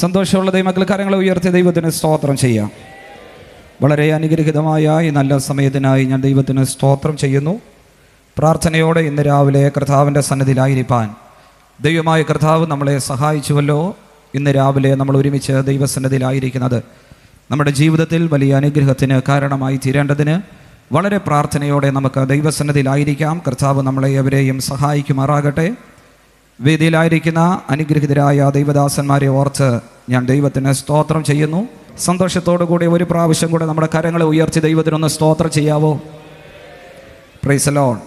സന്തോഷമുള്ള ദൈവമക്കൾ കാര്യങ്ങളെ ഉയർത്തിയ ദൈവത്തിന് സ്തോത്രം ചെയ്യാം. വളരെ അനുഗ്രഹിതമായ ഈ നല്ല സമയത്തിനായി ഞാൻ ദൈവത്തിന് സ്തോത്രം ചെയ്യുന്നു. പ്രാർത്ഥനയോടെ ഇന്ന് രാവിലെ കർത്താവിന്റെ സന്നദ്ധിയിലായിരിക്കാൻ ദൈവമായ കർത്താവ് നമ്മളെ സഹായിച്ചുവല്ലോ. ഇന്ന് രാവിലെ നമ്മൾ ഒരുമിച്ച് ദൈവസന്നദ്ധിയിലായിരിക്കുന്നത് നമ്മുടെ ജീവിതത്തിൽ വലിയ അനുഗ്രഹത്തിന് കാരണമായി തീരേണ്ടതിന് വളരെ പ്രാർത്ഥനയോടെ നമുക്ക് ദൈവസന്നദ്ധിയിലായിരിക്കാം കർത്താവ് നമ്മളെ എവരെയും സഹായിക്കുമാറാകട്ടെ. വേദിയിലായിരിക്കുന്ന അനുഗ്രഹിതരായ ദൈവദാസന്മാരെ ഓർത്ത് ഞാൻ ദൈവത്തിന് സ്തോത്രം ചെയ്യുന്നു. സന്തോഷത്തോടു കൂടി ഒരു പ്രാവശ്യം കൂടെ നമ്മുടെ കരങ്ങളെ ഉയർത്തി ദൈവത്തിനൊന്ന് സ്തോത്രം ചെയ്യാവോ? പ്രൈസലോൺ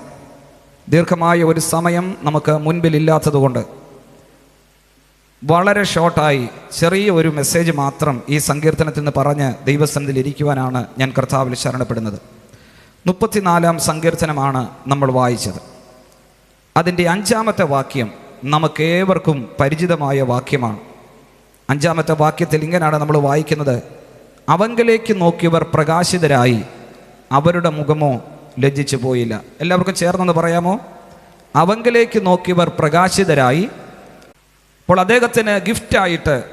ദീർഘമായ ഒരു സമയം നമുക്ക് മുൻപിലില്ലാത്തതുകൊണ്ട് വളരെ ഷോർട്ടായി ചെറിയ ഒരു മെസ്സേജ് മാത്രം ഈ സങ്കീർത്തനത്തിൽ നിന്ന് പറഞ്ഞ് ദൈവസന്നിധിയിൽ ഇരിക്കുവാനാണ് ഞാൻ കർത്താവിൽ ശരണപ്പെടുന്നത്. മുപ്പത്തിനാലാം സങ്കീർത്തനമാണ് നമ്മൾ വായിച്ചത്. അതിന്റെ അഞ്ചാമത്തെ വാക്യം നമുക്കേവർക്കും പരിചിതമായ വാക്യമാണ്. അഞ്ചാമത്തെ വാക്യത്തിൽ ഇങ്ങനെയാണ് നമ്മൾ വായിക്കുന്നത്. അവങ്കിലേക്ക് നോക്കിയവർ പ്രകാശിതരായി അവരുടെ മുഖമോ ലജ്ജിച്ചു പോയില്ല. എല്ലാവർക്കും ചേർന്നെന്ന് പറയാമോ? അവങ്കിലേക്ക് നോക്കിയവർ പ്രകാശിതരായി അപ്പോൾ അദ്ദേഹത്തിന് ഗിഫ്റ്റായിട്ട്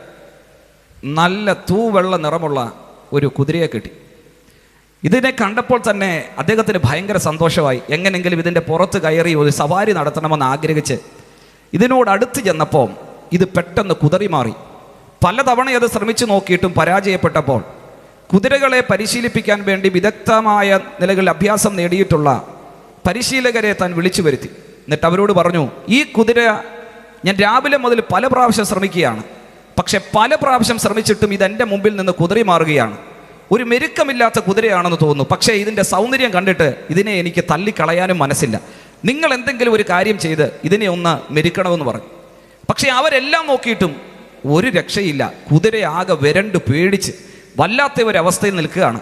നല്ല തൂവെള്ള നിറമുള്ള ഒരു കുതിരയെ കിട്ടി. ഇതിനെ കണ്ടപ്പോൾ തന്നെ അദ്ദേഹത്തിന് ഭയങ്കര സന്തോഷമായി. എങ്ങനെങ്കിലും ഇതിന്റെ പുറത്ത് കയറി ഒരു സവാരി നടത്തണമെന്ന് ആഗ്രഹിച്ച് ഇതിനോട് അടുത്ത് ചെന്നപ്പോൾ ഇത് പെട്ടെന്ന് കുതറി മാറി. പലതവണ അത് ശ്രമിച്ചു നോക്കിയിട്ടും പരാജയപ്പെട്ടപ്പോൾ കുതിരകളെ പരിശീലിപ്പിക്കാൻ വേണ്ടി വിദഗ്ധമായ നിലകളിൽ അഭ്യാസം നേടിയിട്ടുള്ള പരിശീലകരെ താൻ വിളിച്ചു വരുത്തി. എന്നിട്ട് അവരോട് പറഞ്ഞു ഈ കുതിര ഞാൻ രാവിലെ മുതൽ പല പ്രാവശ്യം ശ്രമിക്കുകയാണ്. പക്ഷെ പല പ്രാവശ്യം ശ്രമിച്ചിട്ടും ഇതെന്റെ മുമ്പിൽ നിന്ന് കുതിരി മാറുകയാണ്. ഒരു മെരുക്കമില്ലാത്ത കുതിരയാണെന്ന് തോന്നുന്നു. പക്ഷേ ഇതിന്റെ സൗന്ദര്യം കണ്ടിട്ട് ഇതിനെ എനിക്ക് തള്ളിക്കളയാനും മനസ്സില്ല. നിങ്ങൾ എന്തെങ്കിലും ഒരു കാര്യം ചെയ്ത് ഇതിനെ ഒന്ന് മെരുക്കണമെന്ന് പറഞ്ഞു. പക്ഷേ അവരെല്ലാം നോക്കിയിട്ടും ഒരു രക്ഷയില്ല. കുതിരയാകെ വരണ്ട് പേടിച്ച് വല്ലാത്ത ഒരവസ്ഥയിൽ നിൽക്കുകയാണ്.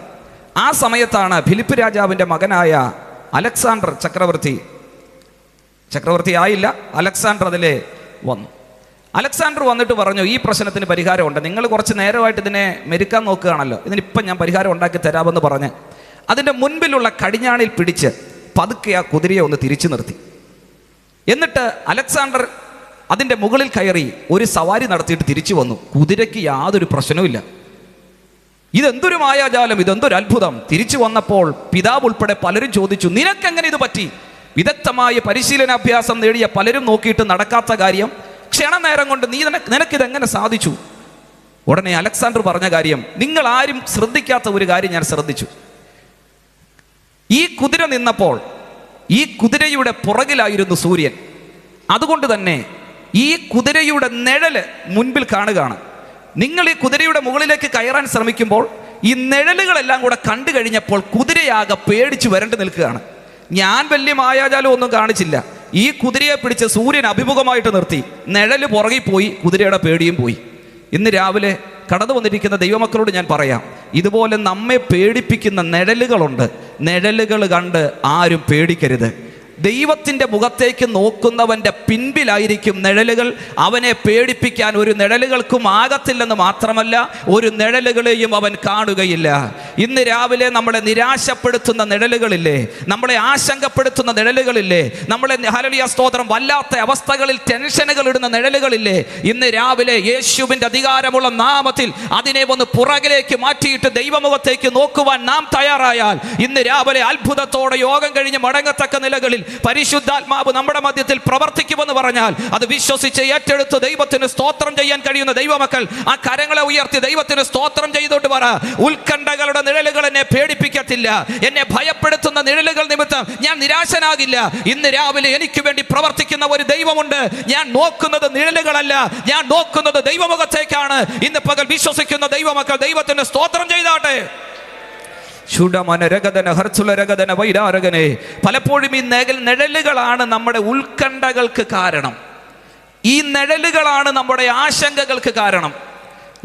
ആ സമയത്താണ് ഫിലിപ്പ് രാജാവിന്റെ മകനായ അലക്സാണ്ടർ ചക്രവർത്തി ചക്രവർത്തി ആയില്ല അലക്സാണ്ടർ അതിലെ വന്നു. അലക്സാണ്ടർ വന്നിട്ട് പറഞ്ഞു ഈ പ്രശ്നത്തിന് പരിഹാരമുണ്ട്. നിങ്ങൾ കുറച്ച് നേരമായിട്ട് ഇതിനെ മെരുക്കാൻ നോക്കുകയാണല്ലോ. ഇതിനിപ്പം ഞാൻ പരിഹാരം ഉണ്ടാക്കി തരാമെന്ന് പറഞ്ഞ് അതിന്റെ മുൻപിലുള്ള കടിഞ്ഞാണിൽ പിടിച്ച് പതുക്കെ ആ കുതിരയെ ഒന്ന് തിരിച്ചു നിർത്തി. എന്നിട്ട് അലക്സാണ്ടർ അതിന്റെ മുകളിൽ കയറി ഒരു സവാരി നടത്തിയിട്ട് തിരിച്ചു വന്നു. കുതിരയ്ക്ക് യാതൊരു പ്രശ്നവുമില്ല ഇതെന്തൊരു മായാജാലം ഇതെന്തൊരു അത്ഭുതം. തിരിച്ചു വന്നപ്പോൾ പിതാവ് ഉൾപ്പെടെ പലരും ചോദിച്ചു നിനക്കെങ്ങനെ ഇത് പറ്റി? വിദഗ്ധമായ പരിശീലനാഭ്യാസം നേടിയ പലരും നോക്കിയിട്ട് നടക്കാത്ത കാര്യം ക്ഷണനേരം കൊണ്ട് നീ നിനക്ക് നിനക്കിതെങ്ങനെ സാധിച്ചു? ഉടനെ അലക്സാണ്ടർ പറഞ്ഞ കാര്യം നിങ്ങൾ ആരും ശ്രദ്ധിക്കാത്ത ഒരു കാര്യം ഞാൻ ശ്രദ്ധിച്ചു. ഈ കുതിര നിന്നപ്പോൾ ഈ കുതിരയുടെ പുറകിലായിരുന്നു സൂര്യൻ. അതുകൊണ്ട് തന്നെ ഈ കുതിരയുടെ നിഴൽ മുൻപിൽ കാണുകയാണ്. നിങ്ങൾ ഈ കുതിരയുടെ മുകളിലേക്ക് കയറാൻ ശ്രമിക്കുമ്പോൾ ഈ നിഴലുകളെല്ലാം കൂടെ കണ്ടു കഴിഞ്ഞപ്പോൾ കുതിരയാകെ പേടിച്ച് വരണ്ടു നിൽക്കുകയാണ്. ഞാൻ വലിയ മായാജാലം ഒന്നും കാണിച്ചില്ല. ഈ കുതിരയെ പിടിച്ച് സൂര്യൻ അഭിമുഖമായിട്ട് നിർത്തി. നിഴൽ പുറകിൽ പോയി കുതിരയുടെ പേടിയും പോയി. ഇന്ന് രാവിലെ കടന്നു വന്നിരിക്കുന്ന ദൈവമക്കളോട് ഞാൻ പറയാം ഇതുപോലെ നമ്മെ പേടിപ്പിക്കുന്ന നിഴലുകളുണ്ട്. നിഴലുകൾ കണ്ട് ആരും പേടിക്കരുത്. ദൈവത്തിന്റെ മുഖത്തേക്ക് നോക്കുന്നവന്റെ പിൻപിലായിരിക്കും നിഴലുകൾ. അവനെ പേടിപ്പിക്കാൻ ഒരു നിഴലുകൾക്കും ആകത്തില്ലെന്ന് മാത്രമല്ല ഒരു നിഴലുകളെയും അവൻ കാണുകയില്ല. ഇന്ന് രാവിലെ നമ്മളെ നിരാശപ്പെടുത്തുന്ന നിഴലുകളില്ലേ നമ്മളെ ആശങ്കപ്പെടുത്തുന്ന നിഴലുകളില്ലേ നമ്മളെ ഹരളിയ സ്തോത്രം വല്ലാത്ത അവസ്ഥകളിൽ ടെൻഷനുകൾ ഇടുന്ന നിഴലുകളില്ലേ ഇന്ന് രാവിലെ യേശുവിന്റെ അധികാരമുള്ള നാമത്തിൽ അതിനെ ഒന്ന് പുറകിലേക്ക് മാറ്റിയിട്ട് ദൈവമുഖത്തേക്ക് നോക്കുവാൻ നാം തയ്യാറായാൽ ഇന്ന് രാവിലെ അത്ഭുതത്തോടെ യോഗം കഴിഞ്ഞ് മടങ്ങത്തക്ക നിലകളിൽ പരിശുദ്ധാത്മാവ് നമ്മുടെ മധ്യത്തിൽ പ്രവർത്തിക്കുമെന്ന് പറഞ്ഞാൽ അത് വിശ്വസിച്ച് ഏറ്റെടുത്ത് ദൈവത്തിന് സ്തോത്രം ചെയ്യാൻ കഴിയുന്ന ദൈവമക്കൾ ആ കരങ്ങളെ ഉയർത്തി ദൈവത്തിന് സ്തോത്രം ചെയ്തോട്ട് പറ ഉത്കണ്ഠകളുടെ നിഴലുകൾ എന്നെ പേടിപ്പിക്കത്തില്ല. എന്നെ ഭയപ്പെടുത്തുന്ന നിഴലുകൾ നിമിത്തം ഞാൻ നിരാശനാകില്ല. ഇന്ന് രാവിലെ എനിക്ക് വേണ്ടി പ്രവർത്തിക്കുന്ന ഒരു ദൈവമുണ്ട്. ഞാൻ നോക്കുന്നത് നിഴലുകളല്ല. ഞാൻ നോക്കുന്നത് ദൈവമുഖത്തേക്കാണ്. ഇന്ന് പകൽ വിശ്വസിക്കുന്ന ദൈവമക്കൾ ദൈവത്തിന് സ്തോത്രം ചെയ്താട്ടെ. ഹർച്ചുലരഗതന വൈരാരകനെ. പലപ്പോഴും ഈ നെകൽ നിഴലുകളാണ് നമ്മുടെ ഉത്കണ്ഠകൾക്ക് കാരണം. ഈ നിഴലുകളാണ് നമ്മുടെ ആശങ്കകൾക്ക് കാരണം.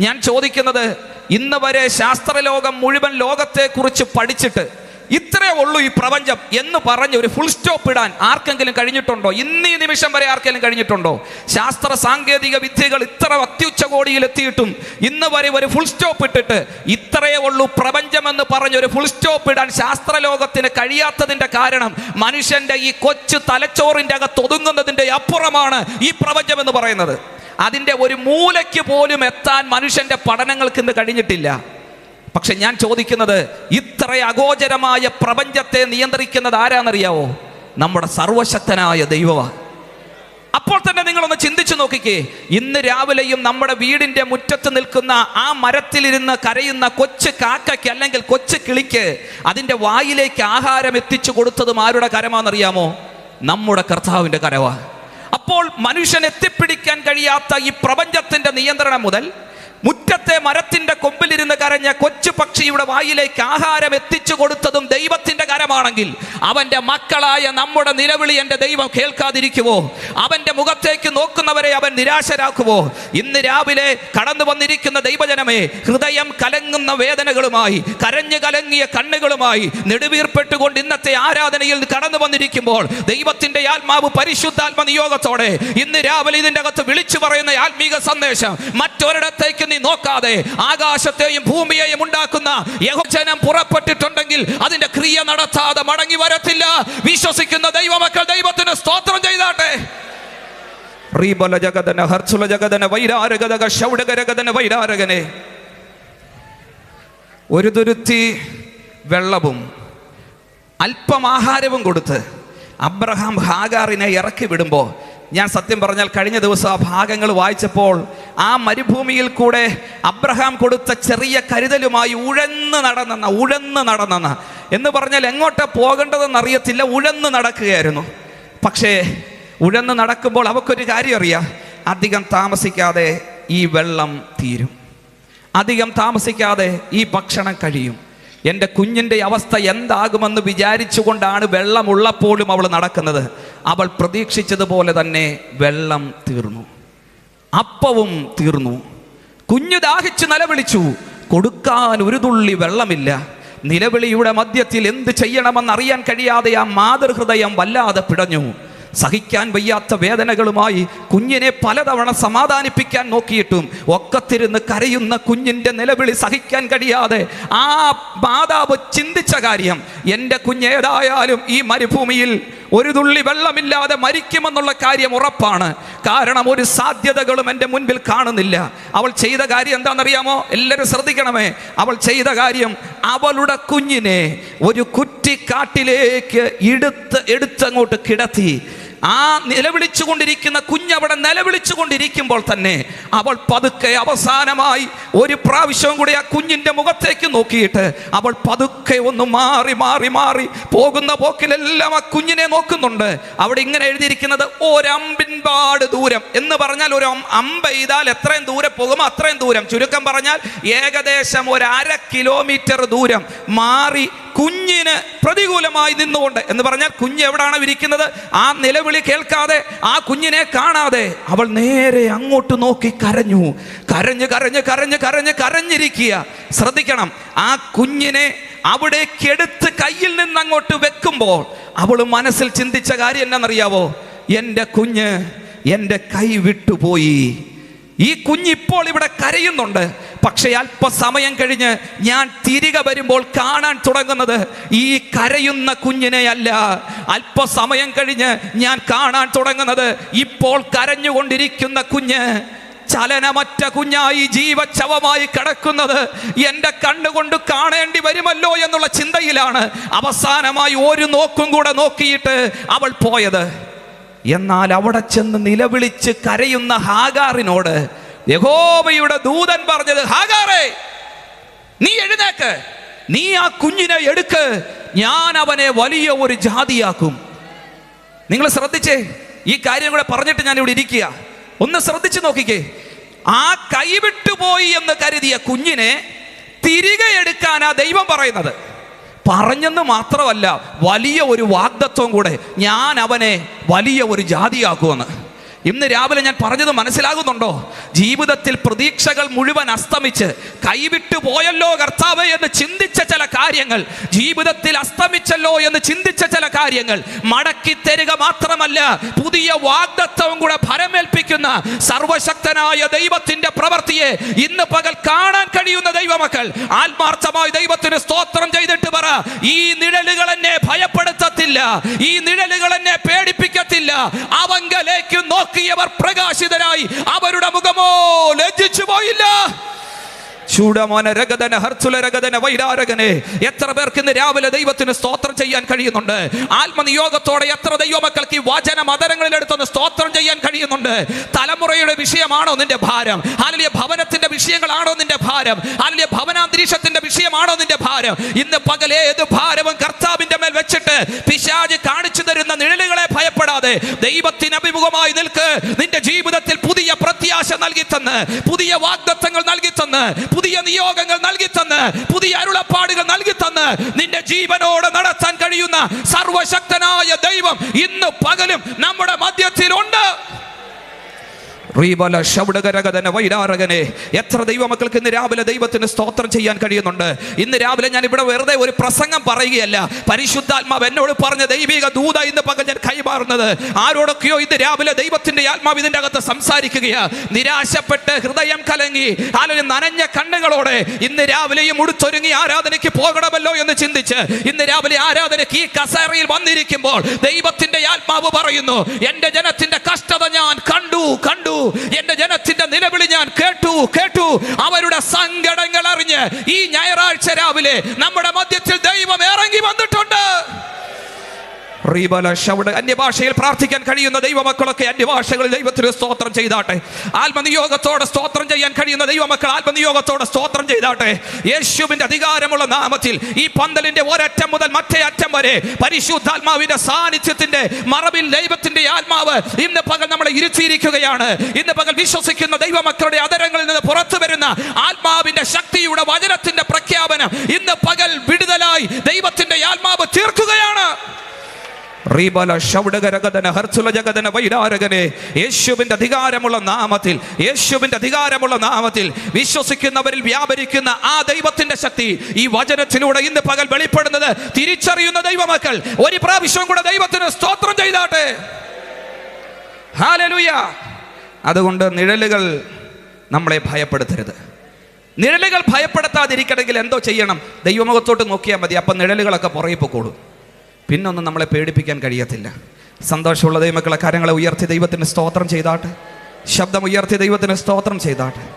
ഞാൻ ചോദിക്കുന്നത് ഇന്ന് വരെ ശാസ്ത്രലോകം മുഴുവൻ ലോകത്തെക്കുറിച്ച് പഠിച്ചിട്ട് ഇത്രയേ ഉള്ളൂ ഈ പ്രപഞ്ചം എന്ന് പറഞ്ഞ് ഒരു ഫുൾ സ്റ്റോപ്പ് ഇടാൻ ആർക്കെങ്കിലും കഴിഞ്ഞിട്ടുണ്ടോ? ഇന്ന് ഈ നിമിഷം വരെ ആർക്കെങ്കിലും കഴിഞ്ഞിട്ടുണ്ടോ? ശാസ്ത്ര സാങ്കേതിക വിദ്യകൾ ഇത്ര അത്യുച്ചകോടിയിൽ എത്തിയിട്ടും ഇന്ന് വരെ ഒരു ഫുൾ സ്റ്റോപ്പ് ഇട്ടിട്ട് ഇത്രയേ ഉള്ളൂ പ്രപഞ്ചം എന്ന് പറഞ്ഞ് ഒരു ഫുൾ സ്റ്റോപ്പ് ഇടാൻ ശാസ്ത്ര ലോകത്തിന് കഴിയാത്തതിന്റെ കാരണം മനുഷ്യന്റെ ഈ കൊച്ചു തലച്ചോറിന്റെ അകത്ത് ഒതുങ്ങുന്നതിന്റെ അപ്പുറമാണ് ഈ പ്രപഞ്ചം എന്ന് പറയുന്നത്. അതിന്റെ ഒരു മൂലയ്ക്ക് പോലും എത്താൻ മനുഷ്യന്റെ പഠനങ്ങൾക്ക് ഇന്ന് കഴിഞ്ഞിട്ടില്ല. പക്ഷെ ഞാൻ ചോദിക്കുന്നത് ഇത്ര അഗോചരമായ പ്രപഞ്ചത്തെ നിയന്ത്രിക്കുന്നത് ആരാന്നറിയാവോ നമ്മുടെ സർവശക്തനായ ദൈവമാണ് അപ്പോൾ തന്നെ നിങ്ങളൊന്ന് ചിന്തിച്ചു നോക്കിക്കേ ഇന്ന് രാവിലെയും നമ്മുടെ വീടിന്റെ മുറ്റത്ത് നിൽക്കുന്ന ആ മരത്തിലിരുന്ന് കരയുന്ന കൊച്ചു കാക്കയ്ക്ക് അല്ലെങ്കിൽ കൊച്ചു കിളിക്ക് അതിന്റെ വായിലേക്ക് ആഹാരം എത്തിച്ചു കൊടുത്തതും ആരുടെ കരമാണെന്നറിയാമോ? നമ്മുടെ കർത്താവിന്റെ കരവാ. അപ്പോൾ മനുഷ്യൻ എത്തിപ്പിടിക്കാൻ കഴിയാത്ത ഈ പ്രപഞ്ചത്തിന്റെ നിയന്ത്രണം മുതൽ മുറ്റത്തെ മരത്തിന്റെ കൊമ്പിലിരുന്ന് കരഞ്ഞ കൊച്ചു പക്ഷിയുടെ വായിലേക്ക് ആഹാരം എത്തിച്ചു കൊടുത്തതും ദൈവത്തിന്റെ കരമാണെങ്കിൽ അവന്റെ മക്കളായ നമ്മുടെ നിലവിളി എന്റെ ദൈവം കേൾക്കാതിരിക്കുവോ? അവന്റെ മുഖത്തേക്ക് നോക്കുന്നവരെ അവൻ നിരാശരാക്കുവോ? ഇന്ന് രാവിലെ കടന്നു വന്നിരിക്കുന്ന ദൈവജനമേ ഹൃദയം കലങ്ങുന്ന വേദനകളുമായി കരഞ്ഞു കലങ്ങിയ കണ്ണുകളുമായി നെടുവീർപ്പെട്ടുകൊണ്ട് ഇന്നത്തെ ആരാധനയിൽ കടന്നു വന്നിരിക്കുമ്പോൾ ദൈവത്തിന്റെ ആത്മാവ് പരിശുദ്ധാത്മ നിയോഗത്തോടെ ഇന്ന് രാവിലെ ഇതിന്റെ അകത്ത് വിളിച്ചു പറയുന്ന ആത്മീക സന്ദേശം മറ്റൊരിടത്തേക്ക് നീ നോക്കാതെ ആകാശത്തെയും ഭൂമിയെയും ഉണ്ടാക്കുന്ന യഹോജനം പുറപ്പെട്ടിട്ടുണ്ടെങ്കിൽ അതിന്റെ ക്രിയ നടത്താതെ മടങ്ങി വരത്തില്ല. വിശ്വസിക്കുന്ന ദൈവമക്കൾ ദൈവത്തിന് സ്തോത്രം ചെയ്താട്ടെ. റീബല ജഗതന ഹർസുല ജഗതന വൈരാരഗതക ഷൗഡകരഗതന വൈരാരകനെ. ഒരു തുരുത്തി വെള്ളവും അല്പം ആഹാരവും കൊടുത്ത് അബ്രഹാം ഹാഗാറിനെ ഇറക്കി വിടുമ്പോൾ ഞാൻ സത്യം പറഞ്ഞാൽ കഴിഞ്ഞ ദിവസം ആ ഭാഗങ്ങൾ വായിച്ചപ്പോൾ ആ മരുഭൂമിയിൽ കൂടെ അബ്രഹാം കൊടുത്ത ചെറിയ കരുതലുമായി ഉഴന്ന് നടന്നെന്ന ഉഴന്ന് നടന്നെന്ന. എന്ന് പറഞ്ഞാൽ എങ്ങോട്ടാ പോകേണ്ടതെന്ന് അറിയത്തില്ല ഉഴന്ന് നടക്കുകയായിരുന്നു. പക്ഷേ ഉഴന്ന് നടക്കുമ്പോൾ അവക്കൊരു കാര്യം അറിയാം. അധികം താമസിക്കാതെ ഈ വെള്ളം തീരും. അധികം താമസിക്കാതെ ഈ ഭക്ഷണം കഴിയും. എന്റെ കുഞ്ഞിന്റെ അവസ്ഥ എന്താകുമെന്ന് വിചാരിച്ചുകൊണ്ടാണ് വെള്ളമുള്ളപ്പോഴും അവൾ നടക്കുന്നത്. അവൾ പ്രതീക്ഷിച്ചതുപോലെ തന്നെ വെള്ളം തീർന്നു. അപ്പവും തീർന്നു. കുഞ്ഞു ദാഹിച്ച് നിലവിളിച്ചു കൊടുക്കാൻ ഒരു തുള്ളി വെള്ളമില്ല. നിലവിളിയുടെ മധ്യത്തിൽ എന്ത് ചെയ്യണമെന്ന് അറിയാൻ കഴിയാതെ ആ മാതൃഹൃദയം വല്ലാതെ പിടഞ്ഞു. സഹിക്കാൻ വയ്യാത്ത വേദനകളുമായി കുഞ്ഞിനെ പലതവണ സമാധാനിപ്പിക്കാൻ നോക്കിയിട്ടും ഒക്കത്തിരുന്ന് കരയുന്ന കുഞ്ഞിന്റെ നിലവിളി സഹിക്കാൻ കഴിയാതെ ആ മാതാവ് ചിന്തിച്ച കാര്യം എന്റെ കുഞ്ഞേതായാലും ഈ മരുഭൂമിയിൽ ഒരു തുള്ളി വെള്ളമില്ലാതെ മരിക്കുമെന്നുള്ള കാര്യം ഉറപ്പാണ്. കാരണം ഒരു സാധ്യതകളും എന്റെ മുൻപിൽ കാണുന്നില്ല. അവൾ ചെയ്ത കാര്യം എന്താണെന്നറിയാമോ? എല്ലാവരും ശ്രദ്ധിക്കണമേ. അവൾ ചെയ്ത കാര്യം അവളുടെ കുഞ്ഞിനെ ഒരു കുറ്റിക്കാട്ടിലേക്ക് എടുത്ത് എടുത്തങ്ങോട്ട് കിടത്തി. ആ നിലവിളിച്ചുകൊണ്ടിരിക്കുന്ന കുഞ്ഞവിടെ നിലവിളിച്ചുകൊണ്ടിരിക്കുമ്പോൾ തന്നെ അവൾ പതുക്കെ അവസാനമായി ഒരു പ്രാവശ്യം കൂടി ആ കുഞ്ഞിന്റെ മുഖത്തേക്ക് നോക്കിയിട്ട് അവൾ പതുക്കെ ഒന്ന് മാറി മാറി മാറി പോകുന്ന പോക്കിലെല്ലാം ആ കുഞ്ഞിനെ നോക്കുന്നുണ്ട്. അവിടെ ഇങ്ങനെ എഴുതിയിരിക്കുന്നത് ഒരമ്പിൻപാട് ദൂരം എന്ന് പറഞ്ഞാൽ ഒരു അമ്പ ചെയ്താൽ എത്രയും ദൂരെ പോകുമോ അത്രയും ദൂരം. ചുരുക്കം പറഞ്ഞാൽ ഏകദേശം ഒരു അര കിലോമീറ്റർ ദൂരം മാറി കുഞ്ഞിന് പ്രതികൂലമായി നിന്നുകൊണ്ട് എന്ന് പറഞ്ഞാൽ കുഞ്ഞ് എവിടാണ് ഇരിക്കുന്നത് ആ നിലവിളി കേൾക്കാതെ ആ കുഞ്ഞിനെ കാണാതെ അവൾ നേരെ അങ്ങോട്ട് നോക്കി കരഞ്ഞു. കരഞ്ഞ് കരഞ്ഞ് കരഞ്ഞ് കരഞ്ഞ് കരഞ്ഞിരിക്കുക. ശ്രദ്ധിക്കണം. ആ കുഞ്ഞിനെ അവിടേക്കെടുത്ത് കയ്യിൽ നിന്ന് അങ്ങോട്ട് വെക്കുമ്പോൾ അവൾ മനസ്സിൽ ചിന്തിച്ച കാര്യം എന്നാണെന്നറിയാവോ? എന്റെ കുഞ്ഞ് എന്റെ കൈ വിട്ടുപോയി. ഈ കുഞ്ഞിപ്പോൾ ഇവിടെ കരയുന്നുണ്ട്. പക്ഷേ അല്പസമയം കഴിഞ്ഞ് ഞാൻ തിരികെ വരുമ്പോൾ കാണാൻ തുടങ്ങുന്നത് ഈ കരയുന്ന കുഞ്ഞിനെയല്ല അല്പസമയം കഴിഞ്ഞ് ഞാൻ കാണാൻ തുടങ്ങുന്നത് ഇപ്പോൾ കരഞ്ഞുകൊണ്ടിരിക്കുന്ന കുഞ്ഞ് ചലനമറ്റ കുഞ്ഞായി ജീവച്ഛവമായി കിടക്കുന്നത് എന്റെ കണ്ണുകൊണ്ട് കാണേണ്ടി വരുമല്ലോ എന്നുള്ള ചിന്തയിലാണ്. അവസാനമായി ഒരു നോക്കും കൂടെ നോക്കിയിട്ട് അവൾ പോയത്. എന്നാൽ അവിടെ ചെന്ന് നിലവിളിച്ച് കരയുന്ന ഹാഗാറിനോട് യഹോവയുടെ ദൂതൻ പറഞ്ഞത് ഹാഗാറേ നീ എഴുന്നേക്ക്. നീ ആ കുഞ്ഞിനെ എടുക്ക്. ഞാൻ അവനെ വലിയ ഒരു ജാതിയാക്കും. നിങ്ങൾ ശ്രദ്ധിച്ചേ? ഈ കാര്യം കൂടെ പറഞ്ഞിട്ട് ഞാൻ ഇവിടെ ഇരിക്കുക. ഒന്ന് ശ്രദ്ധിച്ചു നോക്കിക്കേ. ആ കൈവിട്ടുപോയി എന്ന് കരുതിയ കുഞ്ഞിനെ തിരികെ എടുക്കാനാ ദൈവം പറയുന്നത്. പറഞ്ഞെന്ന് മാത്രമല്ല വലിയ ഒരു വാഗ്ദത്വം കൂടെ ഞാൻ അവനെ വലിയ ഒരു ജാതിയാക്കുമെന്ന്. ഇന്ന് രാവിലെ ഞാൻ പറഞ്ഞത് മനസ്സിലാകുന്നുണ്ടോ? ജീവിതത്തിൽ പ്രതീക്ഷകൾ മുഴുവൻ അസ്തമിച്ച് കൈവിട്ടു പോയല്ലോ കർത്താവ് എന്ന് ചിന്തിച്ച ചില കാര്യങ്ങൾ ജീവിതത്തിൽ അസ്തമിച്ചല്ലോ എന്ന് ചിന്തിച്ച ചില കാര്യങ്ങൾ മടക്കി തരിക മാത്രമല്ല പുതിയ വാഗ്ദത്വം കൂടെ ഫലമേൽപ്പിക്കുന്ന സർവശക്തനായ ദൈവത്തിന്റെ പ്രവൃത്തിയെ ഇന്ന് പകൽ കാണാൻ കഴിയുന്ന ദൈവമക്കൾ ആത്മാർത്ഥമായി ദൈവത്തിന് സ്തോത്രം ചെയ്തിട്ട് പറ ഈ നിഴലുകൾ എന്നെ ഭയപ്പെടുത്തത്തില്ല ഈ നിഴലുകൾ എന്നെ പേടിപ്പിക്കത്തില്ല അവങ്കലേക്ക് നോക്കിയവർ പ്രകാശിതരായി അവരുടെ മുഖമോ ലജ്ജിച്ചു പോയില്ല എത്ര പേർക്ക് ഇന്ന് രാവിലെ ദൈവത്തിന് സ്തോത്രം ചെയ്യാൻ കഴിയുന്നുണ്ട്? ആത്മനിയോഗത്തോടെ എത്ര ദൈവമക്കൾക്ക് ഈ വചന മതരങ്ങളിൽ എടുത്തൊന്ന് സ്തോത്രം ചെയ്യാൻ കഴിയുന്നുണ്ട്? തലമുറയുടെ വിഷയമാണോ നിന്റെ ഭാരം? അല്ലെങ്കിൽ ഭവനത്തിന്റെ വിഷയങ്ങളാണോ നിന്റെ ഭാരം? അല്ലെങ്കിൽ ഭവനാന്തരീക്ഷത്തിന്റെ വിഷയമാണോ നിന്റെ ഭാരം? ഇന്ന് പകൽ ഏത് ഭാരവും കർത്താവിന്റെ മേൽ വെച്ചിട്ട് പിശാജ് കാണിച്ചു തരുന്ന നിഴലുകളെ ഭയപ്പെടാതെ ദൈവത്തിന് അഭിമുഖമായി നിൽക്ക്. നിന്റെ ജീവിതത്തിൽ പുതിയ പ്രത്യാശ നൽകി തന്ന്. പുതിയ വാഗ്ദത്തങ്ങൾ നൽകി തന്ന് പുതിയ നിയോഗങ്ങൾ നൽകി തന്ന് പുതിയ അരുളപ്പാടുകൾ നൽകി തന്ന് നിന്റെ ജീവനോട് നടത്താൻ കഴിയുന്ന സർവശക്തനായ ദൈവം ഇന്ന് പകലും നമ്മുടെ മധ്യത്തിലുണ്ട്. എത്ര ദൈവമക്കൾക്ക് ഇന്ന് രാവിലെ ദൈവത്തിന് സ്തോത്രം ചെയ്യാൻ കഴിയുന്നുണ്ട്? ഇന്ന് രാവിലെ ഞാൻ ഇവിടെ വെറുതെ ഒരു പ്രസംഗം പറയുകയല്ല. പരിശുദ്ധാത്മാവ് എന്നോട് പറഞ്ഞ ദൈവിക ദൂത ഇന്ന് പകൽ ഞാൻ കൈമാറുന്നത്. ആരോടൊക്കെയോ ഇന്ന് രാവിലെ ദൈവത്തിന്റെ ആത്മാവ് ഇതിന്റെ അകത്ത് സംസാരിക്കുകയാ. നിരാശപ്പെട്ട് ഹൃദയം കലങ്ങി ആലൊരു നനഞ്ഞ കണ്ണുകളോടെ ഇന്ന് രാവിലെയും ഉടുത്തൊരുങ്ങി ആരാധനയ്ക്ക് പോകണമല്ലോ എന്ന് ചിന്തിച്ച് ഇന്ന് രാവിലെ ആരാധനയ്ക്ക് ഈ കസേറയിൽ വന്നിരിക്കുമ്പോൾ ദൈവത്തിന്റെ ആത്മാവ് പറയുന്നു എന്റെ ജനത്തിന്റെ കഷ്ടത ഞാൻ കണ്ടു കണ്ടു എന്റെ ജനത്തിന്റെ നിലവിളി ഞാൻ കേട്ടു കേട്ടു. അവരുടെ സങ്കടങ്ങൾ അറിഞ്ഞ് ഈ ഞായറാഴ്ച രാവിലെ നമ്മുടെ മധ്യത്തിൽ ദൈവം ഇറങ്ങി വന്നിട്ടുണ്ട്. അന്യഭാഷയിൽ പ്രാർത്ഥിക്കാൻ കഴിയുന്ന ദൈവമക്കളൊക്കെ അന്യഭാഷകളിൽ ദൈവത്തിന് സ്തോത്രം ചെയ്താട്ടെ. ആത്മനിയോഗത്തോടെ സ്തോത്രം ചെയ്യാൻ കഴിയുന്ന ദൈവമക്കൾ ആത്മനിയോഗത്തോടെ സ്തോത്രം ചെയ്താട്ടെ. യേശുവിന്റെ അധികാരമുള്ള നാമത്തിൽ ഈ പന്തലിന്റെ ഒരറ്റം മുതൽ മറ്റേ അറ്റം വരെ പരിശുദ്ധാത്മാവിന്റെ സാന്നിധ്യത്തിന്റെ മറവിൽ ദൈവത്തിന്റെ ആത്മാവ് ഇന്ന് പകൽ നമ്മളെ ഇരുത്തിയിരിക്കുകയാണ്. ഇന്ന് പകൽ വിശ്വസിക്കുന്ന ദൈവമക്കളുടെ അതരങ്ങളിൽ നിന്ന് പുറത്തു വരുന്ന ആത്മാവിന്റെ ശക്തിയുടെ വചനത്തിന്റെ പ്രഖ്യാപനം ഇന്ന് പകൽ വിടുതലായി ദൈവത്തിന്റെ ആത്മാവ് തീർക്കുകയാണ്. റീബല അധികാരമുള്ള നാമത്തിൽ യേശുവിന്റെ അധികാരമുള്ള നാമത്തിൽ വിശ്വസിക്കുന്നവരിൽ വ്യാപരിക്കുന്ന ആ ദൈവത്തിന്റെ ശക്തി ഈ വചനത്തിലൂടെ ഇന്ന് പകൽ വെളിപ്പെടുന്നത് തിരിച്ചറിയുന്ന ദൈവമക്കൾ. ഒരു പ്രാവശ്യം കൂടെ ദൈവത്തിന് സ്തോത്രം ചെയ്താട്ടെ. അതുകൊണ്ട് നിഴലുകൾ നമ്മളെ ഭയപ്പെടുത്തരുത്. നിഴലുകൾ ഭയപ്പെടുത്താതിരിക്കണമെങ്കിൽ എന്തോ ചെയ്യണം. ദൈവമുഖത്തോട്ട് നോക്കിയാൽ മതി. അപ്പം നിഴലുകളൊക്കെ പുറകെ പൊക്കോളും പിന്നൊന്നും നമ്മളെ പേടിപ്പിക്കാൻ കഴിയത്തില്ല. സന്തോഷമുള്ള ദൈവമക്കളെ കാര്യങ്ങളെ ഉയർത്തി ദൈവത്തിന് സ്തോത്രം ചെയ്താട്ടെ. ശബ്ദം ഉയർത്തി ദൈവത്തിന് സ്തോത്രം ചെയ്താട്ടെ.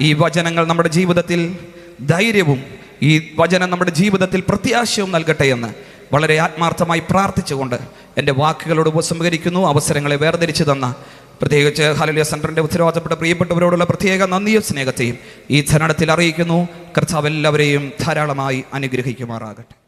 ഈ വചനങ്ങൾ നമ്മുടെ ജീവിതത്തിൽ ധൈര്യവും ഈ വചനം നമ്മുടെ ജീവിതത്തിൽ പ്രത്യാശയും നൽകട്ടെ എന്ന് വളരെ ആത്മാർത്ഥമായി പ്രാർത്ഥിച്ചുകൊണ്ട് എന്റെ വാക്കുകളോട് ഉപസംഹരിക്കുന്നു അവസരങ്ങളെ വേർതിരിച്ചു തന്ന പ്രത്യേകിച്ച് ഹലലിയ സെന്ററിന്റെ ഉത്തരവാദിത്തപ്പെട്ട പ്രിയപ്പെട്ടവരോടുള്ള പ്രത്യേക നന്ദിയും സ്നേഹത്തെയും ഈ ധനടത്തിൽ അറിയിക്കുന്നു. കർത്താവ് എല്ലാവരെയും ധാരാളമായി അനുഗ്രഹിക്കുമാറാകട്ടെ.